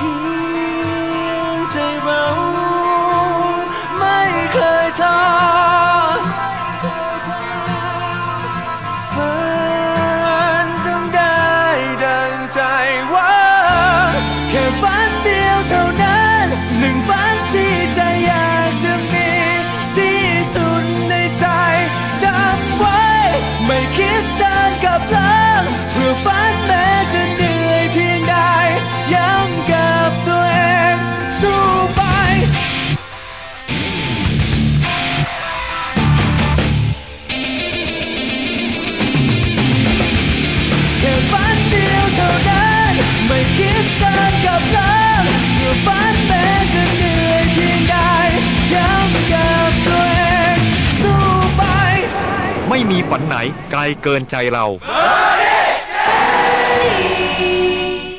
พียงใจเราไม่เคยท้อฝันต้องได้ดังใจว่า แค่ฝันเดียวเท่านั้น หนึ่งฝันที่ใจอยากจะมีที่สุดในใจจำไว้ ไม่คิดเดินกับหลังเพื่อ ไม่มีฝันไหนไกลเกินใจเรา